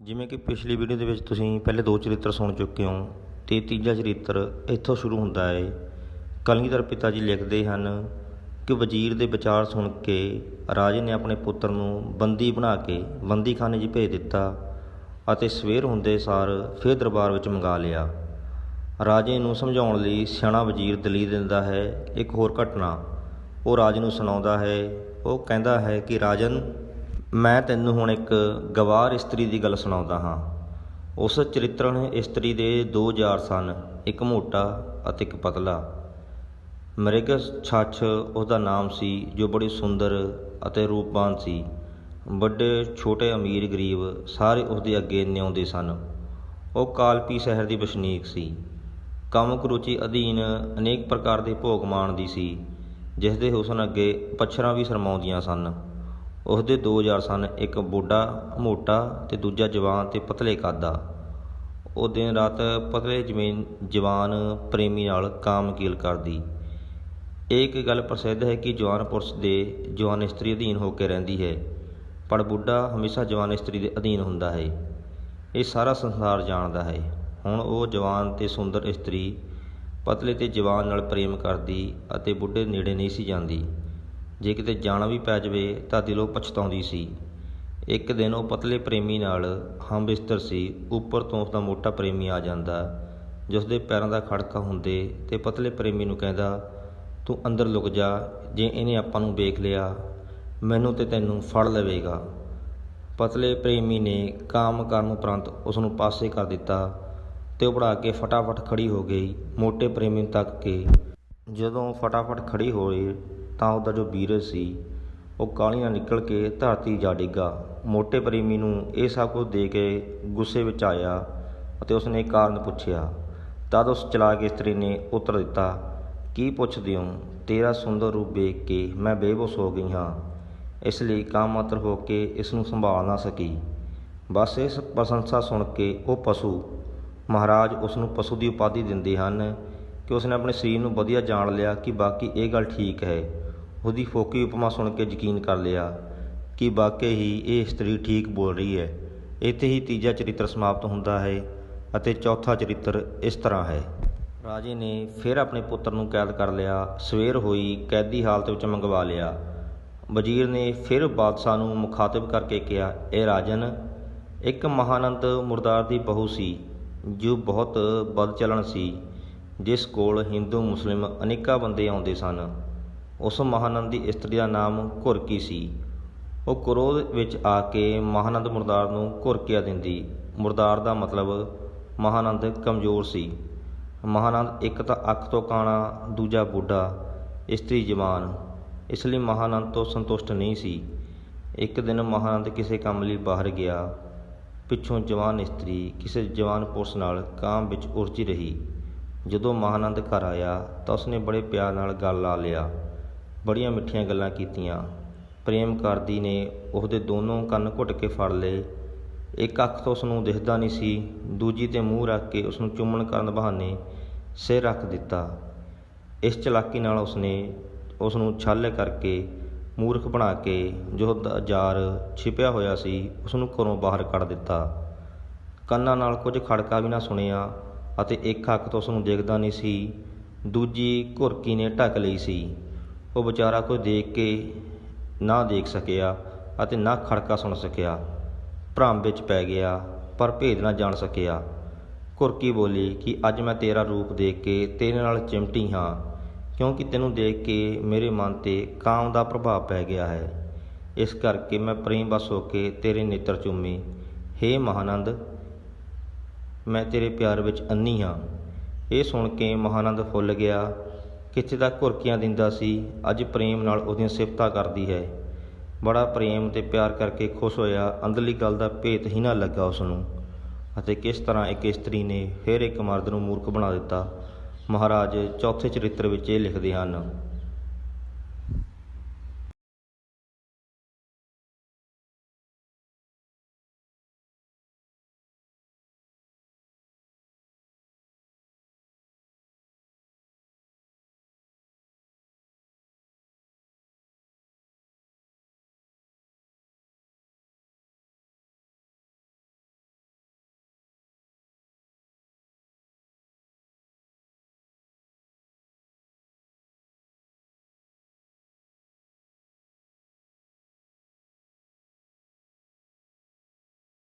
ਜਿਵੇਂ ਕਿ ਪਿਛਲੀ ਵੀਡੀਓ ਦੇ ਵਿੱਚ ਤੁਸੀਂ ਪਹਿਲੇ ਦੋ ਚਰਿੱਤਰ ਸੁਣ ਚੁੱਕੇ ਹੋ ਤੇ ਤੀਜਾ ਚਰਿੱਤਰ ਇੱਥੋਂ ਸ਼ੁਰੂ ਹੁੰਦਾ ਹੈ। ਕਲਗੀਧਰ ਪਿਤਾ ਜੀ ਲਿਖਦੇ ਹਨ ਕਿ ਵਜ਼ੀਰ ਦੇ ਵਿਚਾਰ ਸੁਣ ਕੇ ਰਾਜੇ ਨੇ ਆਪਣੇ ਪੁੱਤਰ ਨੂੰ ਬੰਦੀ ਬਣਾ ਕੇ ਬੰਦੀਖਾਨੇ 'ਚ ਭੇਜ ਦਿੱਤਾ ਅਤੇ ਸਵੇਰ ਹੁੰਦੇ ਸਾਰ ਫਿਰ ਦਰਬਾਰ ਵਿੱਚ ਮੰਗਾ ਲਿਆ। ਰਾਜੇ ਨੂੰ ਸਮਝਾਉਣ ਲਈ ਸਿਆਣਾ ਵਜ਼ੀਰ ਦਲੀਲ ਦਿੰਦਾ ਹੈ, ਇੱਕ ਹੋਰ ਘਟਨਾ। ਉਹ ਰਾਜੇ ਨੂੰ ਸੁਣਾਉਂਦਾ ਹੈ, ਉਹ ਕਹਿੰਦਾ ਹੈ ਕਿ ਰਾਜਨ ਮੈਂ ਤੈਨੂੰ ਹੁਣ ਇੱਕ ਗਵਾਰ ਇਸਤਰੀ ਦੀ ਗੱਲ ਸੁਣਾਉਂਦਾ ਹਾਂ। ਉਸ ਚਰਿੱਤਰਣ ਇਸਤਰੀ ਦੇ ਦੋ ਯਾਰ ਸਨ, ਇੱਕ ਮੋਟਾ ਅਤੇ ਇੱਕ ਪਤਲਾ। ਮ੍ਰਿਗ ਛੱਛ ਉਹਦਾ ਨਾਮ ਸੀ, ਜੋ ਬੜੀ ਸੁੰਦਰ ਅਤੇ ਰੂਪਵਾਨ ਸੀ। ਵੱਡੇ, ਛੋਟੇ ਅਮੀਰ ਗਰੀਬ ਸਾਰੇ ਉਸ ਦੇ ਅੱਗੇ ਨਿਆਉਂਦੇ ਸਨ। ਉਹ ਕਾਲਪੀ ਸ਼ਹਿਰ ਦੀ ਵਸਨੀਕ ਸੀ। ਕਾਮਕ ਰੁਚੀ ਅਧੀਨ ਅਨੇਕ ਪ੍ਰਕਾਰ ਦੇ ਭੋਗ ਮਾਣਦੀ ਸੀ ਜਿਸ ਦੇ ਹੁਸਨ ਅੱਗੇ ਪੱਛਰਾਂ ਵੀ ਸ਼ਰਮਾਉਂਦੀਆਂ ਸਨ। ਉਸ ਦੇ ਦੋ ਯਾਰ ਸਨ, ਇੱਕ ਬੁੱਢਾ, ਮੋਟਾ ਤੇ ਦੂਜਾ ਜਵਾਨ ਤੇ ਪਤਲੇ ਕਾਦਾ। ਉਹ ਦਿਨ ਰਾਤ ਪਤਲੇ ਜ਼ਮੀਨ ਜਵਾਨ ਪ੍ਰੇਮੀ ਨਾਲ ਕਾਮਕੀਲ ਕਰਦੀ। ਇਹ ਇੱਕ ਗੱਲ ਪ੍ਰਸਿੱਧ ਹੈ ਕਿ ਜਵਾਨ ਪੁਰਸ਼ ਦੇ ਜਵਾਨ ਇਸਤਰੀ ਅਧੀਨ ਹੋ ਕੇ ਰਹਿੰਦੀ ਹੈ, ਪਰ ਬੁੱਢਾ ਹਮੇਸ਼ਾ ਜਵਾਨ ਇਸਤਰੀ ਦੇ ਅਧੀਨ ਹੁੰਦਾ ਹੈ। ਇਹ ਸਾਰਾ ਸੰਸਾਰ ਜਾਣਦਾ ਹੈ। ਹੁਣ ਉਹ ਜਵਾਨ ਤੇ ਸੁੰਦਰ ਇਸਤਰੀ ਪਤਲੇ ਤੇ ਜਵਾਨ ਨਾਲ ਪ੍ਰੇਮ ਕਰਦੀ ਅਤੇ ਬੁੱਢੇ ਨੇੜੇ ਨਹੀਂ ਸੀ ਜਾਂਦੀ। ਜੇ ਕਿਤੇ ਜਾਣਾ ਵੀ ਪੈ ਜਾਵੇ ਤਾਂ ਦਿਲੋਂ ਪਛਤਾਉਂਦੀ ਸੀ। ਇੱਕ ਦਿਨ ਉਹ ਪਤਲੇ ਪ੍ਰੇਮੀ ਨਾਲ ਹਮ ਬਿਸਤਰ ਸੀ, ਉੱਪਰ ਤੋਂ ਉਸਦਾ ਮੋਟਾ ਪ੍ਰੇਮੀ ਆ ਜਾਂਦਾ ਜਿਸ ਦੇ ਪੈਰਾਂ ਦਾ ਖੜਕਾ ਹੁੰਦੇ ਤੇ ਪਤਲੇ ਪ੍ਰੇਮੀ ਨੂੰ ਕਹਿੰਦਾ, ਤੂੰ ਅੰਦਰ ਲੁਕ ਜਾ, ਜੇ ਇਹਨੇ ਆਪਾਂ ਨੂੰ ਵੇਖ ਲਿਆ, ਮੈਨੂੰ ਤੇ ਤੈਨੂੰ ਫੜ ਲਵੇਗਾ। ਪਤਲੇ ਪ੍ਰੇਮੀ ਨੇ ਕਾਮ ਕਰਨ ਉਪਰੰਤ ਉਸ ਨੂੰ ਪਾਸੇ ਕਰ ਦਿੱਤਾ ਤੇ ਉਪੜਾ ਕੇ ਫਟਾਫਟ ਖੜੀ ਹੋ ਗਈ ਮੋਟੇ ਪ੍ਰੇਮੀ ਨੂੰ ਤੱਕ ਕੇ। ਜਦੋਂ ਫਟਾਫਟ ਖੜੀ ਹੋਈ ਤਾਂ ਉਹਦਾ ਜੋ ਵੀਰ ਸੀ, ਉਹ ਕਾਲੀ ਨਾਲ ਨਿਕਲ ਕੇ ਧਰਤੀ ਜਾ ਡਿੱਗਾ। ਮੋਟੇ ਪ੍ਰੇਮੀ ਨੂੰ ਇਹ ਸਭ ਕੁਝ ਦੇ ਕੇ ਗੁੱਸੇ ਵਿੱਚ ਆਇਆ ਅਤੇ ਉਸਨੇ ਕਾਰਨ ਪੁੱਛਿਆ। ਤਦ ਉਸ ਚਲਾਕ ਇਸਤਰੀ ਨੇ ਉੱਤਰ ਦਿੱਤਾ, ਕੀ ਪੁੱਛਦੇ ਹੋ? ਤੇਰਾ ਸੁੰਦਰ ਰੂਪ ਵੇਖ ਕੇ ਮੈਂ ਬੇਬਸ ਹੋ ਗਈ ਹਾਂ। ਇਸ ਲਈ ਕਾਮਾਤਰ ਹੋ ਕੇ ਇਸ ਨੂੰ ਸੰਭਾਲ ਨਾ ਸਕੀ। ਬਸ ਇਸ ਪ੍ਰਸ਼ੰਸਾ ਸੁਣ ਕੇ ਉਹ ਪਸ਼ੂ। ਮਹਾਰਾਜ ਉਸ ਨੂੰ ਪਸ਼ੂ ਦੀ ਉਪਾਧੀ ਦਿੰਦੇ ਹਨ। ਕਿ ਉਸਨੇ ਆਪਣੇ ਸਰੀਰ ਨੂੰ ਵਧੀਆ ਜਾਣ ਲਿਆ ਕਿ ਬਾਕੀ ਇਹ ਗੱਲ ਠੀਕ ਹੈ। ਉਹਦੀ ਫੋਕੀ ਉਪਮਾ ਸੁਣ ਕੇ ਯਕੀਨ ਕਰ ਲਿਆ ਕਿ ਵਾਕਈ ਹੀ ਇਹ ਇਸਤਰੀ ਠੀਕ ਬੋਲ ਰਹੀ ਹੈ। ਇੱਥੇ ਹੀ ਤੀਜਾ ਚਰਿੱਤਰ ਸਮਾਪਤ ਹੁੰਦਾ ਹੈ ਅਤੇ ਚੌਥਾ ਚਰਿੱਤਰ ਇਸ ਤਰ੍ਹਾਂ ਹੈ। ਰਾਜੇ ਨੇ ਫਿਰ ਆਪਣੇ ਪੁੱਤਰ ਨੂੰ ਕੈਦ ਕਰ ਲਿਆ, ਸਵੇਰ ਹੋਈ ਕੈਦੀ ਹਾਲਤ ਵਿੱਚ ਮੰਗਵਾ ਲਿਆ। ਵਜ਼ੀਰ ਨੇ ਫਿਰ ਬਾਦਸ਼ਾਹ ਨੂੰ ਮੁਖਾਤਬ ਕਰਕੇ ਕਿਹਾ, ਇਹ ਰਾਜਨ, ਇੱਕ ਮਹਾਨੰਦ ਮੁਰਦਾਰ ਦੀ ਬਹੂ ਸੀ, ਜੋ ਬਹੁਤ ਬਦਚਲਣ ਸੀ। ਜਿਸ ਕੋਲ ਹਿੰਦੂ, ਮੁਸਲਿਮ ਅਨੇਕਾਂ ਬੰਦੇ ਆਉਂਦੇ ਸਨ। ਉਸ ਮਹਾਨੰਦ ਦੀ ਇਸਤਰੀ ਦਾ ਨਾਮ ਘੁਰਕੀ ਸੀ। ਉਹ ਕ੍ਰੋਧ ਵਿੱਚ ਆ ਕੇ ਮਹਾਨੰਦ ਮੁਰਦਾਰ ਨੂੰ ਘੁਰਕਿਆ ਦਿੰਦੀ। ਮੁਰਦਾਰ ਦਾ ਮਤਲਬ ਮਹਾਨੰਦ ਕਮਜ਼ੋਰ ਸੀ। ਮਹਾਨੰਦ ਇੱਕ ਤਾਂ ਅੱਖ ਤੋਂ ਕਾਣਾ, ਦੂਜਾ ਬੁੱਢਾ, ਇਸਤਰੀ ਜਵਾਨ। ਇਸ ਲਈ ਮਹਾਨੰਦ ਤੋਂ ਸੰਤੁਸ਼ਟ ਨਹੀਂ ਸੀ। ਇੱਕ ਦਿਨ ਮਹਾਨੰਦ ਕਿਸੇ ਕੰਮ ਲਈ ਬਾਹਰ ਗਿਆ। ਪਿੱਛੋਂ ਜਵਾਨ ਇਸਤਰੀ ਕਿਸੇ ਜਵਾਨ ਪੁਰਸ਼ ਨਾਲ ਕਾਮ ਵਿੱਚ ਉਲਝੀ ਰਹੀ। ਜਦੋਂ ਮਹਾਨੰਦ ਘਰ ਆਇਆ ਤਾਂ ਉਸਨੇ ਬੜੇ ਪਿਆਰ ਨਾਲ ਗੱਲ ਲਾ ਲਿਆ। ਬੜੀਆਂ ਮਿੱਠੀਆਂ ਗੱਲਾਂ ਕੀਤੀਆਂ। ਪ੍ਰੇਮ ਕਰਦੀ ਨੇ ਉਹਦੇ ਦੋਨੋਂ ਕੰਨ ਘੁੱਟ ਕੇ ਫੜ ਲਏ। ਇੱਕ ਅੱਖ ਤੋਂ ਉਸਨੂੰ ਦਿਖਦਾ ਨਹੀਂ ਸੀ, ਦੂਜੀ ਤੇ ਮੂੰਹ ਰੱਖ ਕੇ ਉਸਨੂੰ ਚੁੰਮਣ ਕਰਨ ਬਹਾਨੇ ਸਿਰ ਰੱਖ ਦਿੱਤਾ। ਇਸ ਚਲਾਕੀ ਨਾਲ ਉਸਨੇ ਉਸ ਨੂੰ ਛਾਲੇ ਕਰਕੇ ਮੂਰਖ ਬਣਾ ਕੇ ਜੋ ਉਹਦਾ ਜਾਰ ਛਿਪਿਆ ਹੋਇਆ ਸੀ ਉਸ ਨੂੰ ਘਰੋਂ ਬਾਹਰ ਕੱਢ ਦਿੱਤਾ। ਕੰਨਾਂ ਨਾਲ ਕੁਝ ਖੜਕਾ ਵੀ ਨਾ ਸੁਣਿਆ। ਅਤੇ ਇੱਕ ਅੱਖ ਤੋਂ ਉਸ ਨੂੰ ਦਿਖਦਾ ਨਹੀਂ ਸੀ, ਦੂਜੀ ਘੁਰਕੀ ਨੇ ਢੱਕ ਲਈ ਸੀ। ਉਹ ਵਿਚਾਰਾ ਕੋਈ ਦੇਖ ਕੇ ਨਾ ਦੇਖ ਸਕਿਆ ਅਤੇ ਨਾ ਖੜਕਾ ਸੁਣ ਸਕਿਆ। ਭ੍ਰਮ ਵਿੱਚ ਪੈ ਗਿਆ, ਪਰ ਭੇਦ ਨਾ ਜਾਣ ਸਕਿਆ। ਘੁਰਕੀ ਬੋਲੀ ਕਿ ਅੱਜ ਮੈਂ ਤੇਰਾ ਰੂਪ ਦੇਖ ਕੇ ਤੇਰੇ ਨਾਲ ਚਿਮਟੀ ਹਾਂ, ਕਿਉਂਕਿ ਤੈਨੂੰ ਦੇਖ ਕੇ ਮੇਰੇ ਮਨ ਤੇ ਕਾਮ ਦਾ ਪ੍ਰਭਾਵ ਪੈ ਗਿਆ ਹੈ। ਇਸ ਕਰਕੇ ਮੈਂ ਪ੍ਰੇਮ ਵਸ ਹੋ ਕੇ ਤੇਰੇ ਨੇਤਰ ਚੁੰਮੇ। ਹੇ ਮਹਾਨੰਦ ਮੈਂ ਤੇਰੇ ਪਿਆਰ ਵਿੱਚ ਅੰਨੀ ਹਾਂ। ਇਹ ਸੁਣ ਕੇ ਮਹਾਨੰਦ ਫੁੱਲ ਗਿਆ। ਕਿੱਥੇ ਤੱਕ ਘੁਰਕੀਆਂ ਦਿੰਦਾ ਸੀ, ਅੱਜ ਪ੍ਰੇਮ ਨਾਲ ਉਹਦੀਆਂ ਸਿਫਤਾਂ ਕਰਦੀ ਹੈ। ਬੜਾ ਪ੍ਰੇਮ ਤੇ ਪਿਆਰ ਕਰਕੇ ਖੁਸ਼ ਹੋਇਆ, ਅੰਦਰਲੀ ਗੱਲ ਦਾ ਭੇਤ ਹੀ ਨਾ ਲੱਗਾ ਉਸ ਨੂੰ ਅਤੇ ਕਿਸ ਤਰ੍ਹਾਂ ਇੱਕ ਇਸਤਰੀ ਨੇ ਫਿਰ ਇੱਕ ਮਰਦ ਨੂੰ ਮੂਰਖ ਬਣਾ ਦਿੱਤਾ। ਮਹਾਰਾਜ ਚੌਥੇ ਚਰਿੱਤਰ ਵਿੱਚ ਇਹ ਲਿਖਦੇ ਹਨ